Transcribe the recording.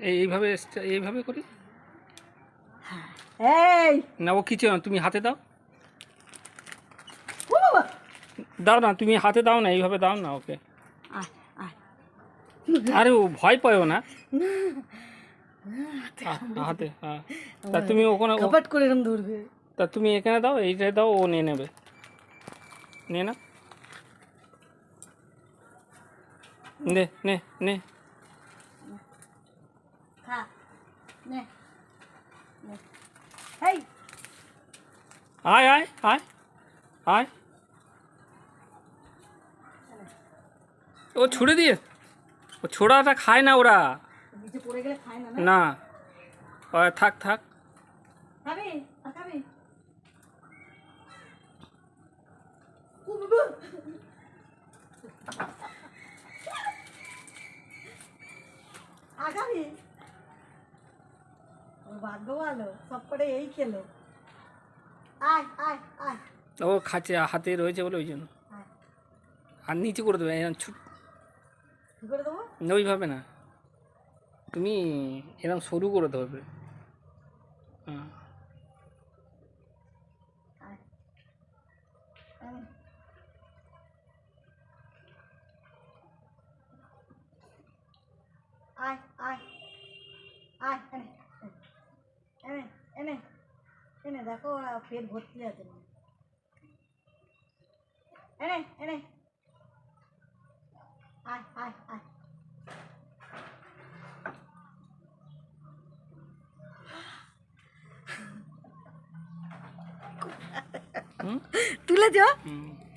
এই- এইভাবে এইভাবে করি? এই! না ও কিছু না তুমি হাতে দাও। দাও না তুমি হাতে দাও না এইভাবে দাও না ওকে। আরে ও ভয় পায়ও না। হাতে হ্যাঁ। তা তুমি ওখানে কপাট করে এরম ধরবে তা তুমি এখানে দাও এইটাই দাও ও নিয়ে নেবে। নে না নে নে নে। নে। এই আয় আয় আয় আয়। ও ছুড়ে দিয়ে। ও ছোড়াটা খায় না ওরা। না থাক থাক। খাবি? ভাগ্য ভালো সব করে এই খেলো। আয় আয় আয়। ও খাচ্ছে হাতে রয়েছে বলে ওই জন্য। আর নিচে করে দেবে ছুট করে দেবো? ওইভাবে না। তুমি এরকম সরু করে ধরবে হ্যাঁ। আয়। আয় আয়। এনে এনে এনে দেখো ওরা পেট ভর্তি আছে। এনে এনে। আয় আয় আয়। তুলে যাও হুম।